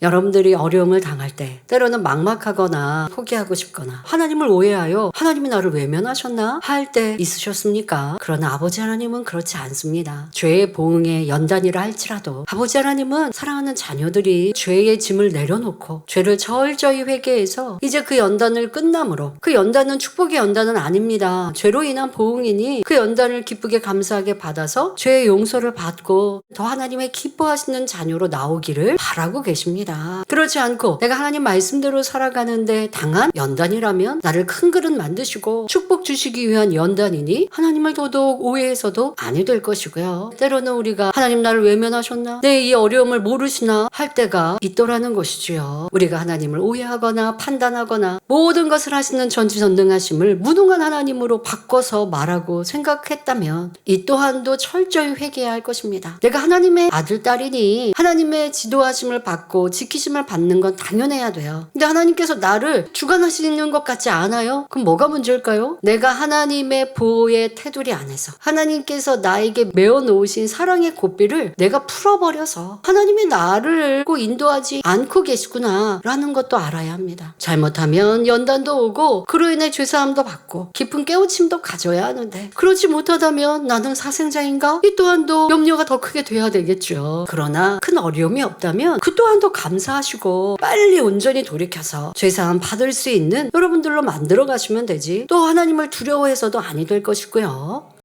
여러분들이 어려움을 당할 때 때로는 막막하거나 포기하고 싶거나 하나님을 오해하여 하나님이 나를 외면하셨나 할 때 있으셨습니까? 그러나 아버지 하나님은 그렇지 않습니다. 죄의 보응에 연단이라 할지라도 아버지 하나님은 사랑하는 자녀들이 죄의 짐을 내려놓고 죄를 철저히 회개해서 이제 그 연단을 끝남으로 그 연단은 축복의 연단은 아닙니다. 죄로 인한 보응이니 그 연단을 기쁘게 감사하게 받아서 죄의 용서를 받고 더 하나님의 기뻐하시는 자녀로 나오기를 바라고 계십니다. 그렇지 않고 내가 하나님 말씀대로 살아가는데 당한 연단이라면 나를 큰 그릇 만드시고 축복 주시기 위한 연단이니 하나님을 더더욱 오해해서도 아니 될 것이고요. 때로는 우리가 하나님 나를 외면하셨나? 내 이 어려움을 모르시나? 할 때가 있더라는 것이지요. 우리가 하나님을 오해하거나 판단하거나 모든 것을 하시는 전지전능하심을 무능한 하나님으로 바꿔서 말하고 생각했다면 이 또한도 철저히 회개해야 할 것입니다. 내가 하나님의 아들, 딸이니 하나님의 지도하심을 받고 지키심을 받는 건 당연해 야 돼요. 근데 하나님께서 나를 주관하시는 것 같지 않아요? 그럼 뭐가 문제일까요? 내가 하나님의 보호의 테두리 안에서 하나님께서 나에게 메어 놓으신 사랑의 고삐를 내가 풀어버려서 하나님이 나를 꼭 인도하지 않고 계시구나 라는 것도 알아야 합니다. 잘못하면 연단도 오고 그로 인해 죄사함도 받고 깊은 깨우침도 가져야 하는데 그렇지 못하다면 나는 사생자인가? 이 또한도 염려가 더 크게 돼야 되겠죠. 그러나 큰 어려움이 없다면 그 또한도 감사하시고 빨리 온전히 돌이켜서 죄사함 받을 수 있는 여러분들로 만들어 가시면 되지 또 하나님을 두려워해서도 아니 될 것이고요.